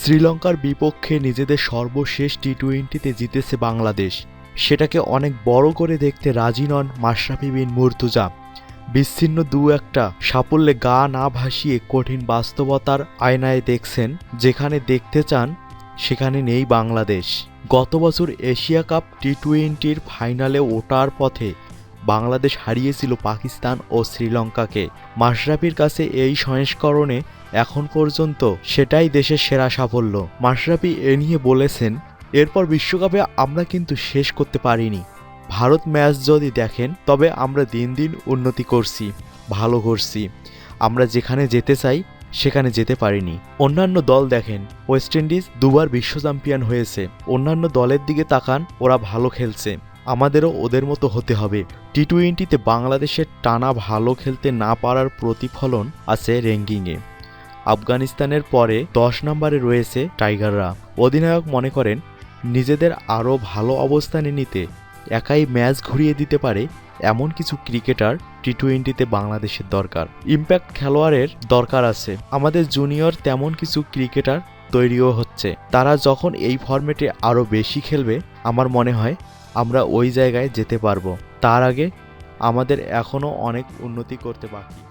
শ্রীলঙ্কার বিপক্ষে নিজেদের সর্বশেষ টি টোয়েন্টিতে জিতেছে বাংলাদেশ। সেটাকে অনেক বড় করে দেখতে রাজি নন মাশরাফি বিন মুর্তুজা। বিচ্ছিন্ন দু একটা সাফল্যে গা না ভাসিয়ে কঠিন বাস্তবতার আয়নায় দেখছেন, যেখানে দেখতে চান, সেখানে নেই বাংলাদেশ। গত বছর এশিয়া কাপ টি টোয়েন্টির ফাইনালে ওঠার পথে বাংলাদেশ হারিয়েছিল পাকিস্তান ও শ্রীলঙ্কাকে। মাশরাফির কাছে এই সংস্করণে এখন পর্যন্ত সেটাই দেশের সেরা সাফল্য। মাশরাফি এ নিয়ে বলেছেন, এরপর বিশ্বকাপে আমরা কিন্তু শেষ করতে পারিনি। ভারত ম্যাচ যদি দেখেন, তবে আমরা দিন দিন উন্নতি করছি, ভালো করছি। আমরা যেখানে যেতে চাই, সেখানে যেতে পারিনি। অন্যান্য দল দেখেন, ওয়েস্ট ইন্ডিজ দুবার বিশ্ব চ্যাম্পিয়ন হয়েছে। অন্যান্য দলের দিকে তাকান, ওরা ভালো খেলছে। আমাদেরও ওদের মতো হতে হবে। টি টোয়েন্টিতে বাংলাদেশের টানা ভালো খেলতে না পারার প্রতিফলন আছে র্যাঙ্কিংয়ে। আফগানিস্তানের পরে দশ নম্বরে রয়েছে টাইগাররা। অধিনায়ক মনে করেন, নিজেদের আরও ভালো অবস্থানে নিতে একাই ম্যাচ ঘুরিয়ে দিতে পারে এমন কিছু ক্রিকেটার টি টোয়েন্টিতে বাংলাদেশের দরকার। ইম্প্যাক্ট খেলোয়াড়ের দরকার আছে। আমাদের জুনিয়র তেমন কিছু ক্রিকেটার তৈরিও হচ্ছে। তারা যখন এই ফরম্যাটে আরও বেশি খেলবে, আমার মনে হয় আমরা ওই জায়গায় যেতে পারব। তার আগে আমাদের এখনও অনেক উন্নতি করতে বাকি।